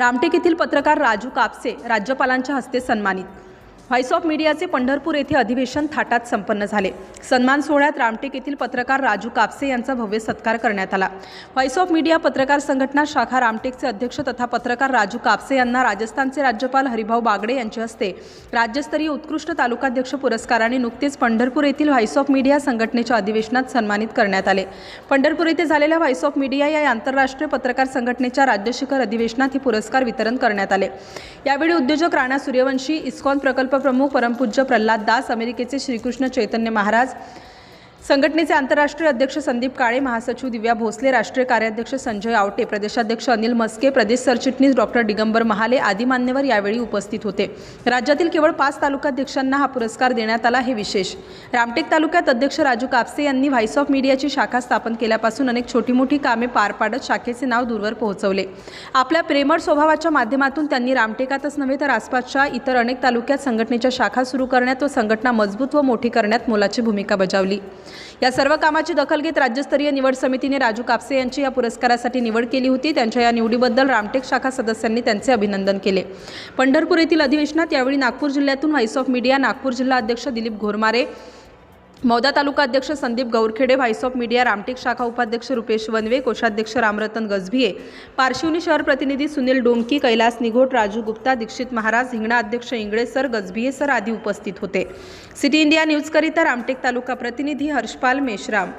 रामटेक येथील पत्रकार राजू कापसे राज्यपालांच्या हस्ते सन्मानित व्हॉइस ऑफ मीडियाचे पंढरपूर येथे अधिवेशन थाटात संपन्न झाले. सन्मान सोहळ्यात रामटेक येथील पत्रकार राजू कापसे यांचा भव्य सत्कार करण्यात आला. व्हॉइस ऑफ मीडिया पत्रकार संघटना शाखा रामटेकचे अध्यक्ष तथा पत्रकार राजू कापसे यांना राजस्थानचे राज्यपाल हरिभाऊ बागडे यांच्या हस्ते राज्यस्तरीय उत्कृष्ट तालुकाध्यक्ष पुरस्काराने नुकतेच पंढरपूर येथील व्हॉइस ऑफ मीडिया संघटनेच्या अधिवेशनात सन्मानित करण्यात आले. पंढरपूर येथे झालेल्या व्हॉइस ऑफ मीडिया या आंतरराष्ट्रीय पत्रकार संघटनेच्या राज्यशिखर अधिवेशनात हे पुरस्कार वितरण करण्यात आले. यावेळी उद्योजक राणा सूर्यवंशी इस्कॉन प्रकल्प प्रमुख परमपूज्य प्रल्हाद दास अमेरिकेचे श्रीकृष्ण चैतन्य महाराज संघटनेचे आंतरराष्ट्रीय अध्यक्ष संदीप काळे महासचिव दिव्या भोसले राष्ट्रीय कार्याध्यक्ष संजय आवटे प्रदेशाध्यक्ष अनिल मस्के प्रदेश सरचिटणीस डॉक्टर दिगंबर महाले आदी मान्यवर यावेळी उपस्थित होते. राज्यातील केवळ पाच तालुकाध्यक्षांना हा पुरस्कार देण्यात आला हे विशेष. रामटेक तालुक्यात अध्यक्ष राजू कापसे यांनी व्हाईस ऑफ मीडियाची शाखा स्थापन केल्यापासून अनेक छोटी मोठी कामे पार पाडत शाखेचे नाव दूरवर पोहोचवले. आपल्या प्रेमळ स्वभावाच्या माध्यमातून त्यांनी रामटेकातच नव्हे तर आसपासच्या इतर अनेक तालुक्यात संघटनेच्या शाखा सुरू करण्यात व संघटना मजबूत व मोठी करण्यात मोलाची भूमिका बजावली. या सर्व कामाची दखल घेत राज्यस्तरीय निवड समितीने राजू कापसे यांची या पुरस्कारासाठी निवड केली होती. त्यांच्या या निवडीबद्दल रामटेक शाखा सदस्यांनी त्यांचे अभिनंदन केले. पंढरपूर येथील अधिवेशनात यावेळी नागपूर जिल्ह्यातून व्हाईस ऑफ मीडिया नागपूर जिल्हा अध्यक्ष दिलीप घोरमारे मौदा तालुका अध्यक्ष Sandeep Gaurkhede voice of media Ramtek शाखा उपाध्यक्ष रुपेश वनवे कोषाध्यक्ष रामरतन गजभिये पारशिवनी शहर प्रतिनिधी सुनील डोंकी कैलास निघोट राजू गुप्ता दीक्षित महाराज हिंगणा अध्यक्ष इंगळे सर गजभिये सर आदी उपस्थित होते. सिटी इंडिया न्यूजकरिता रामटेक तालुका प्रतिनिधी हर्षपाल मेश्राम.